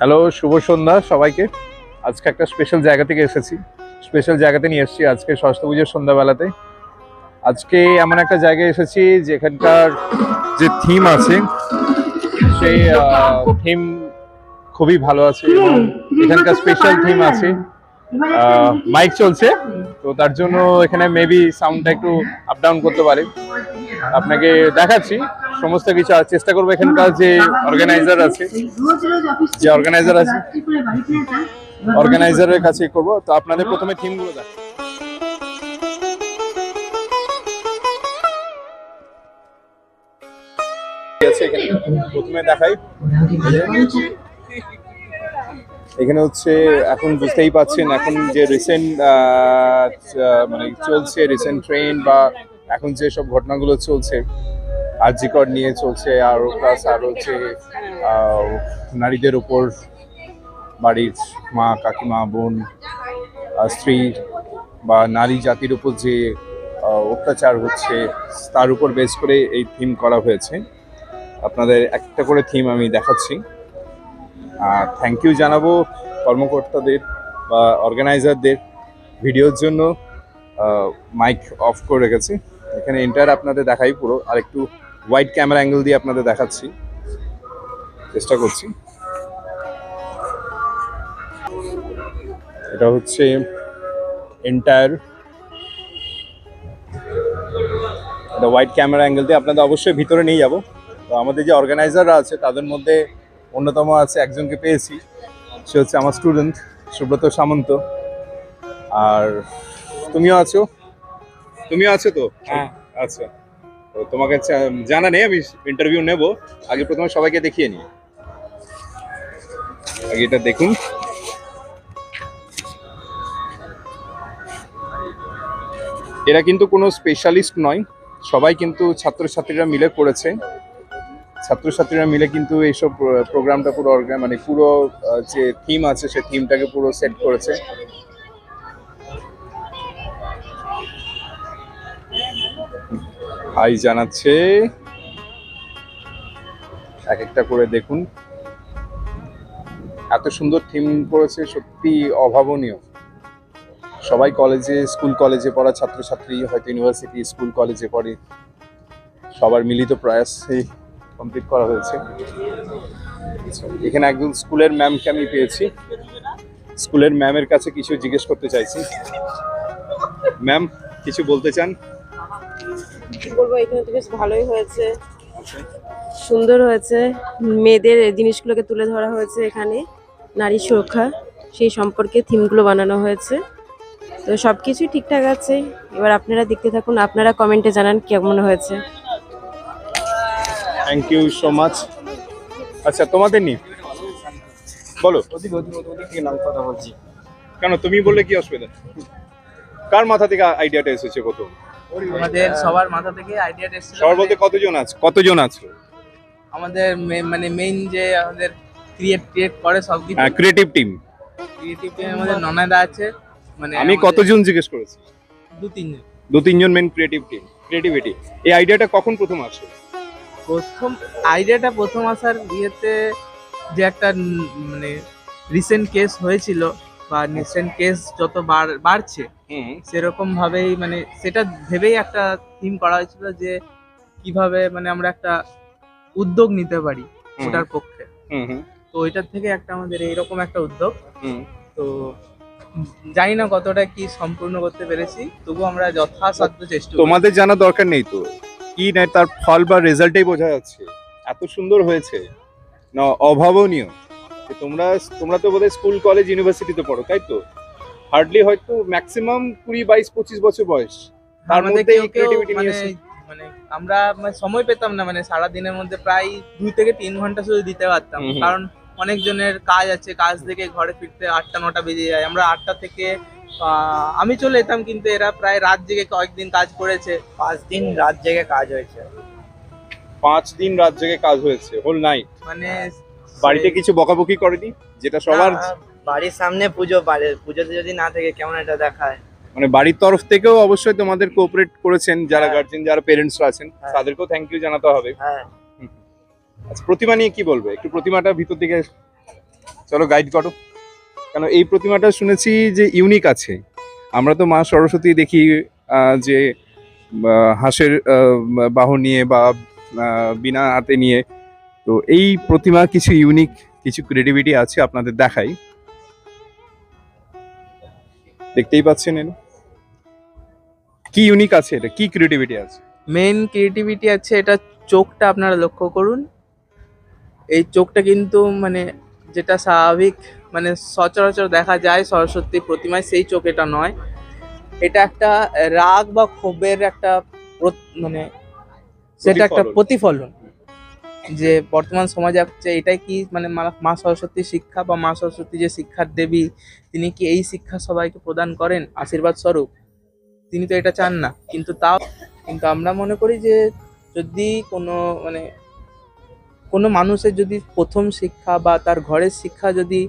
Hello, শুভ সন্ধ্যা সবাইকে। আজকে একটা স্পেশাল জায়গা থেকে এসেছি। স্পেশাল জায়গাতে নিয়ে এসেছি আজকে সরস্বতী পুজোর সন্ধ্যাবেলাতে। আজকে এমন একটা জায়গায় এসেছি যেখানকার যে থিম আছে, সেই থিম খুবই ভালো আছে এখানকার স্পেশাল থিম আছে। মাইক চলছে। তো তার জন্য এখানে মেবি সাউন্ডটা একটু আপ ডাউন করতে পারে। আপনাকে দেখাচ্ছি সমস্ত কিছু আর চেষ্টা করব এখানকার যে অর্গানাইজার আছে। যে অর্গানাইজার আছে। অর্গানাইজারের কাছে করব। তো আপনাদের প্রথমে থিমগুলো দেখ আছে এখানে। প্রথমে দেখাই। এখানে হচ্ছে এখন বুঝতেই পাচ্ছেন, এখন যে রিসেন্ট মানে চলছে রিসেন্ট ট্রেন বা এখন যে সব ঘটনাগুলো চলছে আর আর্জিকর নিয়ে চলছে, আর প্লাস আর হচ্ছে নারীদের উপর বাড়ির মা, কাকিমা, বোন স্ত্রী বা নারী জাতির উপর যে অত্যাচার হচ্ছে, তার উপর বেস করে এই থিম করা হয়েছে। আপনাদের একটা করে থিম আমি দেখাচ্ছি। থ্যাংক ইউ জানাব কর্মকর্তাদের বা অর্গানাইজারদের ভিডিওর জন্য মাইক অফ করে রেখেছি। এখানে এন্টার আপনাদের দেখাই পুরো। আর একটু ওয়াইড ক্যামেরা অ্যাঙ্গেল দিয়ে আপনাদের দেখাচ্ছি। চেষ্টা করছি। এটা হচ্ছে এন্টায়ার এটা ওয়াইড ক্যামেরা অ্যাঙ্গেল দিয়ে আপনাদের অবশ্যই ভিতরে নিয়ে যাব। তো আমাদের যে অর্গানাইজাররা আছে, তাদের মধ্যে অন্যতম আছে একজনকে পেয়েছি। সে হচ্ছে আমার স্টুডেন্ট সুব্রত সামন্ত। আর তুমিও আছো? তুমিও আছো তো? হ্যাঁ। আচ্ছা। তো তোমাকে জানা নেই আমি ইন্টারভিউ নেব। আগে প্রথমে সবাইকে দেখিয়ে নিই। আগে এটা দেখুন। এরা কিন্তু কোনো স্পেশালিস্ট নয়। সবাই কিন্তু ছাত্রছাত্রীরা মিলে করেছে। ছাত্রছাত্রীরা মিলে কিন্তু এইসব প্রোগ্রামটা পুরো মানে পুরো যে থিম আছে সেই থিমটাকে পুরো সেট করেছে। হাই জানাচ্ছে, এক একটা করে দেখুন। এত সুন্দর থিম করেছে, সত্যি অভাবনীয়। সবাই কলেজে স্কুল কলেজে পড়া ছাত্রছাত্রী, হয়তো ইউনিভার্সিটি স্কুল কলেজে পড়ে। সবার মিলিত প্রয়াসে কমপ্লিট করা হয়েছে। এখানে একজন স্কুলের ম্যামকে আমি পেয়েছি। স্কুলের ম্যামের কাছে কিছু জিজ্ঞেস করতে চাইছি। ম্যাম কিছু বলতে চান? বলব, এখানে বেশ ভালোই হয়েছে। সুন্দর হয়েছে। মেয়েদের জিনিসগুলোকে তুলে ধরা হয়েছে এখানে। নারী সুরক্ষা, সেই সম্পর্কে থিমগুলো বানানো হয়েছে। তো সব কিছুই ঠিকঠাক আছে। এবার আপনারা দেখতে থাকুন, আপনারা কমেন্টে জানান কেমন হয়েছে। থ্যাংক ইউ সো মাচ আচ্ছা তোমাদের নি বলো। কথা বলছি কেন তুমি বললে কি অসুবিধা? কার মাথা থেকে আইডিয়াটা এসেছে কত আমাদের সবার মাথা থেকে আইডিয়াটা এসেছিল সবার বলতে কতজন আছে? কতজন আছে? আমাদের মানে মেইন যে আমাদের ক্রিয়েট ক্রিয়েট করে সব কিছু। হ্যাঁ ক্রিয়েটিভ টিম ক্রিয়েটিভ আমাদের ননাদা আছে মানে আমি কতজন জিজ্ঞেস করেছি? দু তিনজন দু তিনজন মেন ক্রিয়েটিভ টিম ক্রিয়েটিভিটি এই আইডিয়াটা কখন প্রথম আসলো? প্রথম আইডিয়াটা প্রথম আসার বিয়েতে যে একটা মানে রিসেন্ট কেস হয়েছিল বা রিসেন্ট কেস যত বার- বাড়ছে সেরকম ভাবেই মানে সেটা ভেবেই একটা থিম করা হয়েছিল যে কীভাবে মানে আমরা একটা উদ্যোগ নিতে পারি। ওটার পক্ষে। হুম হুম। তো ওইটার থেকে একটা আমাদের এইরকম একটা উদ্যোগ। তো জানি না কতটা কি সম্পূর্ণ করতে পেরেছি তবু আমরা যথাসাধ্য চেষ্টা। তোমাদের জানা দরকার নেই তো? কি না তার ফল বা রেজাল্টেই বোঝা যাচ্ছে। এত সুন্দর হয়েছে। না অভাবনীয়। তোমরা তোমরা তো বোধহয় স্কুল কলেজ ইউনিভার্সিটিতে পড়ো তাই তো? হার্ডলি হয়তো ম্যাক্সিমাম কুড়ি বাইশ পঁচিশ বছর বয়স। তার মধ্যে এই কেউ নিয়ে মানে মানে আমরা মানে সময় পেতাম না মানে সারা দিনের মধ্যে প্রায় দুই থেকে তিন ঘণ্টা শুধু দিতে পারতাম। কারণ অনেকজনের কাজ আছে কাজ থেকে ঘরে ফিরতে আটটা নটা বেজে যায়। আমরা আটটা থেকে আমি চলে যেতাম কিন্তু এরা প্রায় রাত জেগে কয়েকদিন কাজ করেছে। পাঁচ দিন রাত জেগে কাজ হয়েছে। পাঁচ দিন রাত জেগে কাজ হয়েছে হোল নাইট মানে বাড়িতে কিছু বকাবকি করেনি? যেটা সবার? বাড়ির সামনে পুজো বাড়ির পুজোতে যদি না থাকে কেমন এটা দেখায়? মানে বাড়ির তরফ থেকেও অবশ্যই তোমাদের কোঅপারেট করেছেন যারা হ্যাঁ। গার্জেন যারা পেরেন্টসরা আছেন হ্যাঁ। তাদেরকেও থ্যাংক ইউ জানাতে হবে। হ্যাঁ। আচ্ছা প্রতিমা নিয়ে কি বলবে? একটু প্রতিমাটা ভিতর দিকে চলো গাইড করো। কেন এই প্রতিমাটা শুনেছি যে ইউনিক আছে। আমরা তো মা সরস্বতী দেখি যে হাঁসের বাহন নিয়ে বা বিনা হাতে নিয়ে। তো এই প্রতিমা কিছু ইউনিক, কিছু ক্রিয়েটিভিটি আছে আপনাদের দেখাই। দেখতেই পাচ্ছেন এর কি ইউনিক আছে এটা? কি ক্রিয়েটিভিটি আছে? মেন ক্রিয়েটিভিটি আছে এটা চোখটা আপনারা লক্ষ্য করুন। এই চোখটা কিন্তু মানে যেটা স্বাভাবিক মানে সচরাচর দেখা যায় সরস্বতী প্রতিমায় সেই চোখ এটা নয়। এটা একটা রাগ বা ক্ষোভের একটা মানে সেটা একটা প্রতিফলন। যে বর্তমান সমাজে হচ্ছে এটাই কি মানে মা- সরস্বতীর শিক্ষা বা মা সরস্বতী যে শিক্ষার দেবী তিনি কি এই শিক্ষা সবাইকে প্রদান করেন? আশীর্বাদ স্বরূপ। তিনি তো এটা চান না। কিন্তু তাও কিন্তু আমরা মনে করি যে যদি কোনো মানে কোনো মানুষের যদি প্রথম শিক্ষা বা তার ঘরের শিক্ষা যদি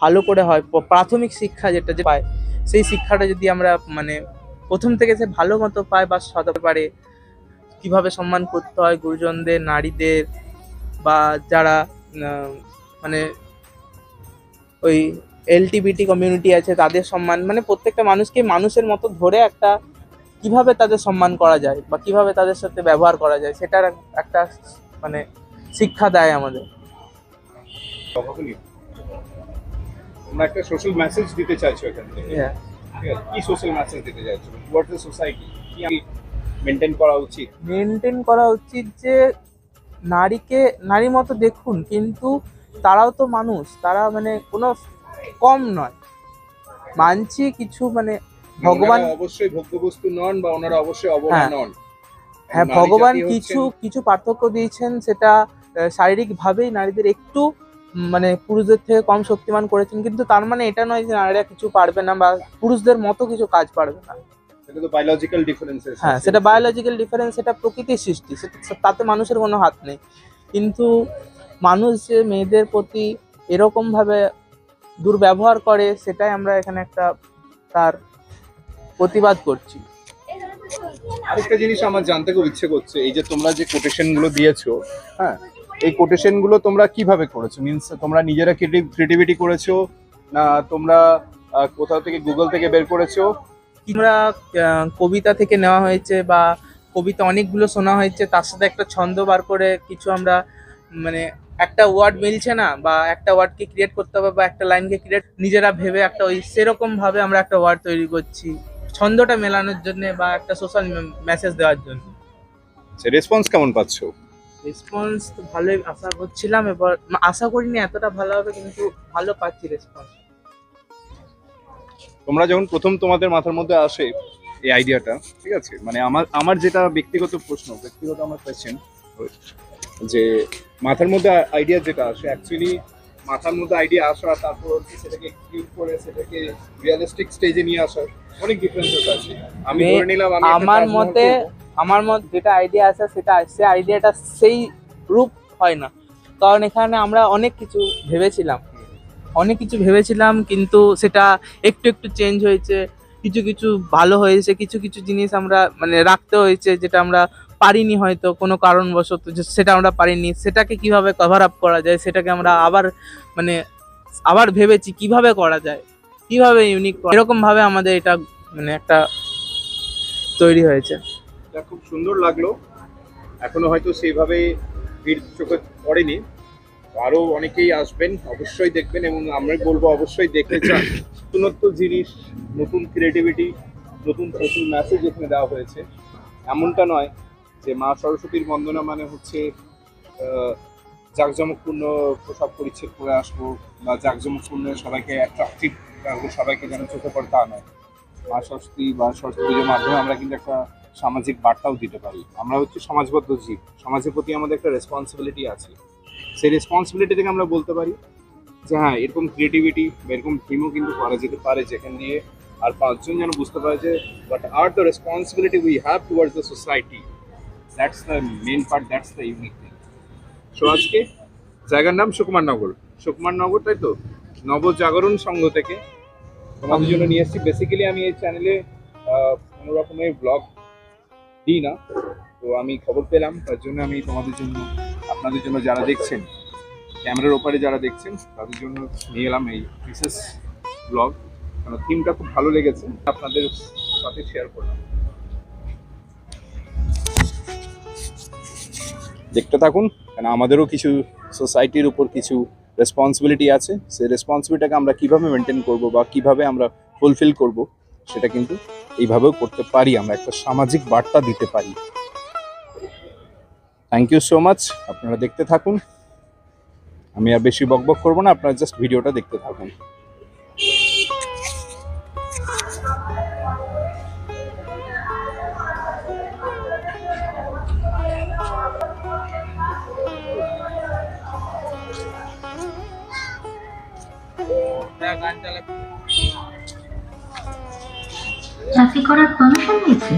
ভালো করে হয় প্রাথমিক শিক্ষা যেটা যে পায়, সেই শিক্ষাটা যদি আমরা মানে প্রথম থেকে সে ভালো মতো পায় বা সদাতে পারে, কীভাবে সম্মান করতে হয় গুরুজনদের, নারীদের, বা যারা মানে ওই এলটিবিটি কমিউনিটি আছে, তাদের সম্মান মানে প্রত্যেকটা মানুষকে মানুষের মতো ধরে একটা, কীভাবে তাদের সম্মান করা যায়, বা কীভাবে তাদের সাথে ব্যবহার করা যায়, সেটার একটা মানে শিক্ষা দেয় আমাদের। তোমরা একটা সোশ্যাল মেসেজ দিতে চাইছো এখান থেকে? কি সোশ্যাল মেসেজ দিতে চাইছো? টুয়ার্ডস দ্য সোসাইটি কি মেনটেন করা উচিত? মেনটেন করা উচিত যে নারীকে নারীর মতো দেখুন কিন্তু তারাও তো মানুষ তারা মানে কোনো কম নয়। মানছি কিছু মানে ভগবান ওনারা অবশ্যই ভোগ্যবস্তু নন বা ওনারা অবশ্যই অবলা হ্যাঁ। নন। হ্যাঁ ভগবান কিছু কিছু পার্থক্য দিয়েছেন সেটা শারীরিকভাবেই নারীদের একটু মানে পুরুষদের থেকে কম শক্তিমান করেছেন কিন্তু তার মানে এটা নয় যে নারীরা কিছু পারবে না বা পুরুষদের মতো কিছু কাজ পারবে না। সেটা তো বায়োলজিক্যাল ডিফারেন্সেস হ্যাঁ সেটা বায়োলজিক্যাল ডিফারেন্স সেটা প্রকৃতির সৃষ্টি সেটা তাতে মানুষের কোনো হাত নেই। কিন্তু মানুষ যে মেয়েদের প্রতি এরকম ভাবে দুর্ব্যবহার করে সেটাই আমরা এখানে একটা তার প্রতিবাদ করছি। আরেকটা জিনিস আমার জানতে খুব ইচ্ছে করছে এই যে তোমরা যে কোটেশনগুলো দিয়েছ হ্যাঁ এই কোটেশনগুলো তোমরা কীভাবে করেছ? মিনস তোমরা নিজেরা ক্রিয়েটিভিটি করেছ? না তোমরা কোথাও থেকে গুগল থেকে বের করেছ? আহ, কবিতা থেকে নেওয়া হয়েছে বা কবিতা অনেকগুলো শোনা হয়েছে তার সাথে একটা ছন্দ বার করে কিছু আমরা মানে একটা ওয়ার্ড মিলছে না বা একটা ওয়ার্ডকে ক্রিয়েট করতে হবে বা একটা লাইনকে ক্রিয়েট নিজেরা ভেবে একটা ওই সেরকম ভাবে আমরা একটা ওয়ার্ড তৈরি করছি ছন্দটা মেলানোর জন্য বা একটা সোশ্যাল মেসেজ দেওয়ার জন্য। রেসপন্স কেমন পাচ্ছো? রেসপন্স তো ভালোই আশা করছিলাম এবার আশা করিনি এতটা ভালো হবে কিন্তু ভালো পাচ্ছি রেসপন্স তোমরা যখন প্রথম তোমাদের মাথার মধ্যে আসে এই আইডিয়াটা ঠিক আছে? মানে আমার আমার যেটা ব্যক্তিগত প্রশ্ন ব্যক্তিগত আমার কোয়েশ্চেন যে মাথার মধ্যে আইডিয়া যেটা আসে অ্যাকচুয়ালি মাথার মধ্যে আইডিয়া আসা তারপর হচ্ছে সেটাকে এক্সিকিউট করে সেটাকে রিয়েলিস্টিক স্টেজে নিয়ে আসা অনেক ডিফারেন্সেস আছে। আমি ধরে নিলাম আমি আমার মতে। আমার মত যেটা আইডিয়া আছে, সেটা সে আইডিয়াটা সেই রূপ হয় না। কারণ এখানে আমরা অনেক কিছু ভেবেছিলাম। অনেক কিছু ভেবেছিলাম, কিন্তু সেটা একটু একটু চেঞ্জ হয়েছে। কিছু কিছু ভালো হয়েছে, কিছু কিছু জিনিস আমরা মানে রাখতে হয়েছে, যেটা আমরা পারিনি হয়তো কোনো কারণবশত সেটা আমরা পারিনি। সেটাকে কীভাবে কভার আপ করা যায়, সেটাকে আমরা আবার মানে আবার ভেবেছি কীভাবে করা যায়, কীভাবে ইউনিক এরকমভাবে আমাদের এটা মানে একটা তৈরি হয়েছে। এটা খুব সুন্দর লাগল। এখনও হয়তো সেইভাবে ভিড় চোখে পড়েনি। আরও অনেকেই আসবেন অবশ্যই দেখবেন এবং আমরা বলব অবশ্যই দেখতে চান। নতুনত্ব জিনিস নতুন ক্রিয়েটিভিটি নতুন নতুন মেসেজ এখানে দেওয়া হয়েছে। এমনটা নয় যে মা সরস্বতীর বন্দনা মানে হচ্ছে জাঁকজমকপূর্ণ পোশাক পরিচ্ছেদ করে আসব বা জাঁকজমকপূর্ণ সবাইকে অ্যাট্রাকটিভ সবাইকে যেন চোখে পড়ে তা নয়। মা সরস্বতী বা সরস্বতী পুজোর মাধ্যমে আমরা কিন্তু একটা সামাজিক বার্তাও দিতে পারি। আমরা হচ্ছে সমাজবদ্ধ জীব। সমাজের প্রতি আমাদের একটা রেসপন্সিবিলিটি আছে। সেই রেসপন্সিবিলিটি থেকে আমরা বলতে পারি যে হ্যাঁ এরকম ক্রিয়েটিভিটি বা এরকম থিমও কিন্তু করা যেতে পারে, যেখান নিয়ে আর পাঁচজন যেন বুঝতে পারে যে but are the responsibility we have towards the society that's the main part that's the unique thing so আজকে জায়গার নাম সুকুমার নগর। সুকুমার নগর, তাই তো? নবজাগরণ সংঘ থেকে তোমাদের জন্য নিয়ে এসেছি। বেসিক্যালি আমি এই চ্যানেলে কোনো রকমের ব্লগ দিই না। তো আমি খবর পেলাম, তার জন্য আমি তোমাদের জন্য, আপনাদের জন্য যারা দেখছেন, ক্যামেরার ওপারে যারা দেখছেন, তাদের জন্য নিয়ে এলাম এই বিশেষ ব্লগ কারণ থিমটা খুব ভালো লেগেছে, আপনাদের সাথে শেয়ার করলাম। দেখতে থাকুন কারণ আমাদেরও কিছু সোসাইটির উপর কিছু রেসপন্সিবিলিটি আছে। সেই রেসপন্সিবিলিটাকে আমরা কীভাবে মেনটেন করব বা কীভাবে আমরা ফুলফিল করব, সেটা কিন্তু এইভাবেও করতে পারি, আমরা একটা সামাজিক বার্তা দিতে পারি। থ্যাংক ইউ সো মাচ আপনারা দেখতে থাকুন। আমি আর বেশি বকবক করব না, আপনারা জাস্ট ভিডিওটা দেখতে থাকুন। চাকরি করার পারমিশন নিয়েছে।